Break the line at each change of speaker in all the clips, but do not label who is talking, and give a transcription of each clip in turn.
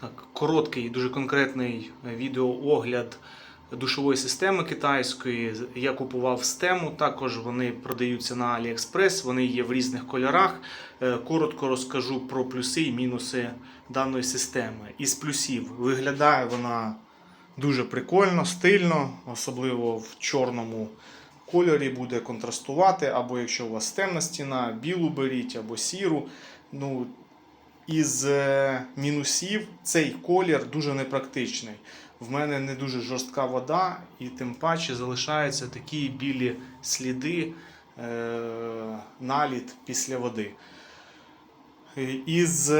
Так, короткий, дуже конкретний відеоогляд душової системи китайської. Я купував стему, також вони продаються на AliExpress, вони є в різних кольорах. Е, Коротко розкажу про плюси і мінуси даної системи. Із плюсів виглядає вона дуже прикольно, стильно, особливо в чорному кольорі буде контрастувати, або якщо у вас темна стіна, білу беріть або сіру. Ну, із е, мінусів цей колір дуже непрактичний. В мене не дуже жорстка вода, і тим паче залишаються такі білі сліди, е, наліт після води. Е, Із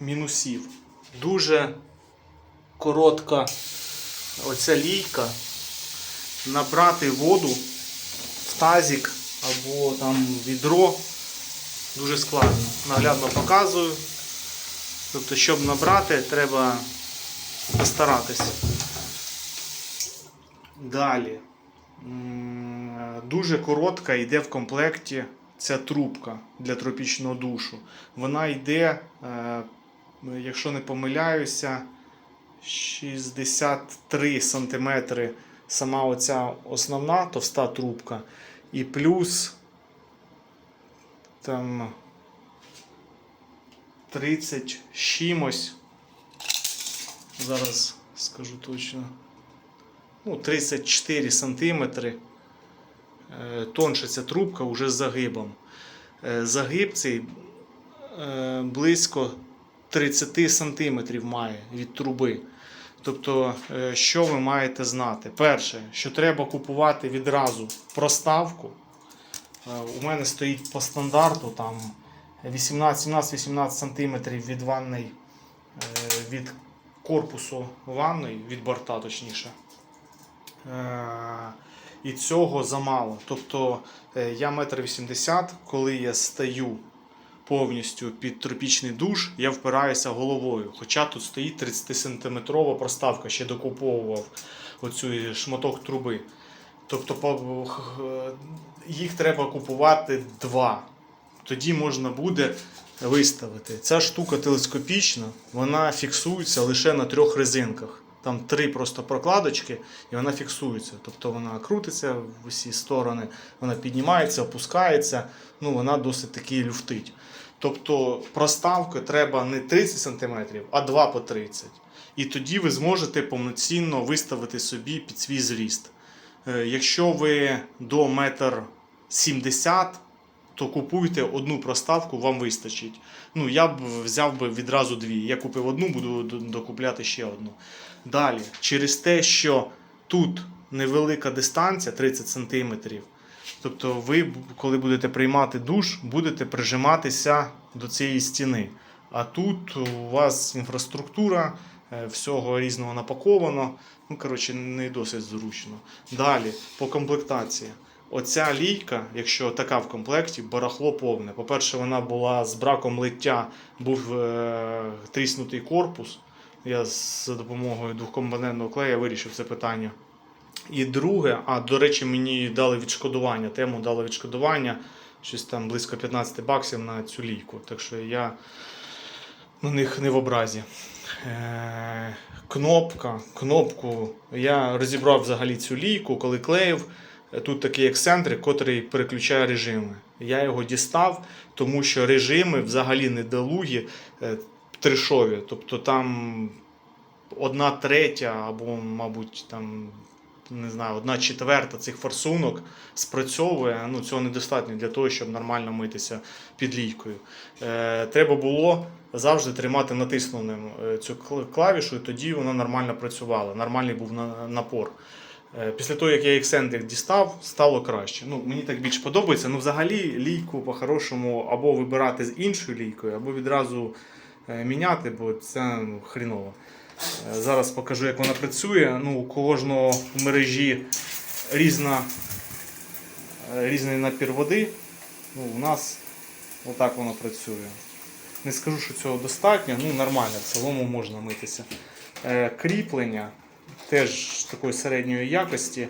мінусів дуже коротка оця лійка. Набрати воду в тазик або там відро дуже складно. Наглядно показую. Тобто, щоб набрати, треба постаратись. Далі. Дуже коротка йде в комплекті ця трубка для тропічного душу. Вона йде, е, якщо не помиляюся, 63 см сама оця основна товста трубка. І плюс там 30 чимось. Зараз скажу точно. Ну, 34 сантиметри. Е, Тонша ця трубка вже з загибом. Е, Загиб цей близько 30 сантиметрів має від труби. Тобто, е, що ви маєте знати? Перше, що треба купувати відразу проставку. Е, У мене стоїть по стандарту там 18-18 см від ванної, е, від корпусу ванної, від борта точніше. Е, І цього замало. Тобто я 1,80 м, коли я стаю повністю під тропічний душ, я впираюся головою. Хоча тут стоїть 30-сантиметрова проставка, ще докуповував оцю шматок труби. Тобто їх треба купувати два. Тоді можна буде виставити. Ця штука телескопічна, вона фіксується лише на трьох резинках. Там три просто прокладочки, і вона фіксується. Тобто вона крутиться в усі сторони, вона піднімається, опускається, ну вона досить таки люфтить. Тобто проставки треба не 30 см, а 2 по 30 І тоді ви зможете повноцінно виставити собі під свій зріст. Е, Якщо ви до 1,70 м, то купуйте одну проставку, вам вистачить. Ну, я б взяв би відразу дві. Я купив одну, буду докупляти ще одну. Далі, через те, що тут невелика дистанція 30 см, тобто ви, коли будете приймати душ, будете прижиматися до цієї стіни. А тут у вас інфраструктура, всього різного напаковано. Ну, коротше, не досить зручно. Далі, по комплектації. Оця лійка, якщо така в комплекті, барахло повне. По-перше, вона була з браком лиття, був е, тріснутий корпус. Я за допомогою двохкомпонентного клея вирішив це питання. І друге, а до речі, мені дали відшкодування. Тему дали відшкодування, щось там близько 15 баксів на цю лійку. Так що я на них не в образі. Е, кнопка, кнопку. Я розібрав взагалі цю лійку, коли клеїв. Тут такий ексцентрик, котрий переключає режими. Я його дістав, тому що режими взагалі недолугі, е, трешові. Тобто там одна третя або, мабуть, там. Не знаю, одна четверта цих форсунок спрацьовує. Ну, цього недостатньо для того, щоб нормально митися під лійкою. Е, треба було завжди тримати натисненим е, цю клавішу, і тоді вона нормально працювала. Нормальний був напор. Е, Після того, як я ексцентрик дістав, стало краще. Ну, мені так більш подобається. Ну, взагалі, лійку по-хорошому або вибирати з іншою лійкою, або відразу е, міняти, бо це ну, хріново. Е, Зараз покажу, як вона працює. Ну, у кожного в мережі різна, е, різний напір води. Ну, у нас отак воно працює. Не скажу, що цього достатньо, ну нормально, в цілому можна митися. Е, кріплення теж такої середньої якості.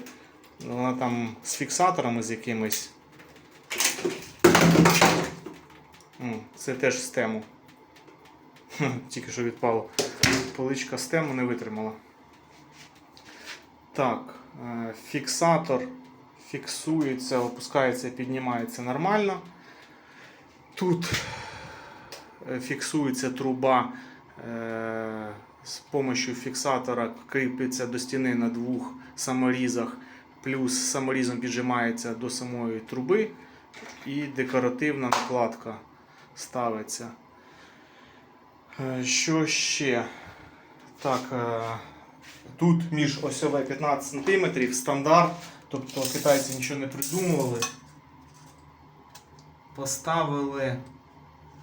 Вона там з фіксаторами з якимись. Це теж з тему. Тільки що відпало. Поличка стему не витримала. Так, е, фіксатор фіксується, опускається, піднімається нормально. Тут е, фіксується труба е, з допомогою фіксатора, кріпиться до стіни на двох саморізах, плюс саморізом піджимається до самої труби і декоративна накладка ставиться. Що ще? Так, е, тут між осьове 15 см стандарт, тобто китайці нічого не придумували. Поставили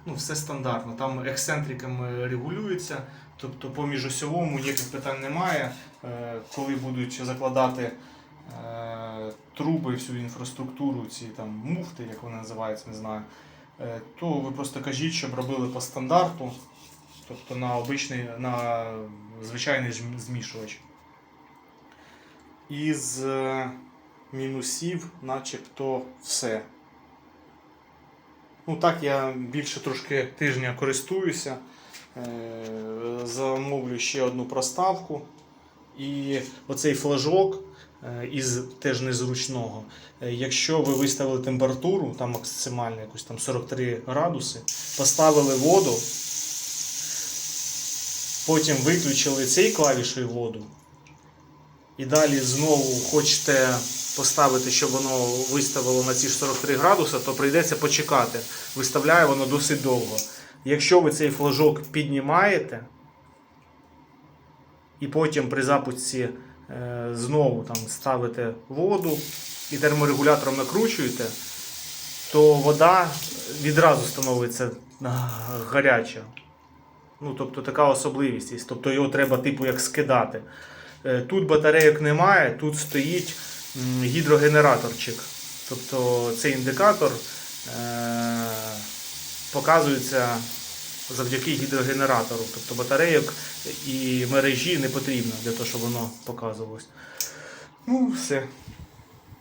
ну, все стандартно. Там ексцентриками регулюється, тобто по міжосьовому ніяких питань немає. Е, Коли будуть закладати е, труби, всю інфраструктуру, ці там муфти, як вони називаються, не знаю, то ви просто кажіть, щоб робили по стандарту, тобто на обичний, на звичайний змішувач. Із е, мінусів, начебто, все. Ну так, я більше трошки тижня користуюся. Е, Замовлю ще одну проставку. І оцей флажок е, із теж незручного. Якщо ви виставили температуру, там максимально якусь там 43 градуси, поставили воду, потім виключили цей клавішою воду. І далі знову хочете поставити, щоб воно виставило на ці ж 43 градуси, то прийдеться почекати. Виставляє воно досить довго. Якщо ви цей флажок піднімаєте, і потім при запусці е, знову там ставите воду і терморегулятором накручуєте, то вода відразу становиться гаряча. Ну, тобто така особливість. Тобто його треба типу як скидати. Е, Тут батарейок немає, тут стоїть гідрогенераторчик. Тобто цей індикатор е, показується завдяки гідрогенератору. Тобто батарейок і мережі не потрібно для того, щоб воно показувалось. Ну, все.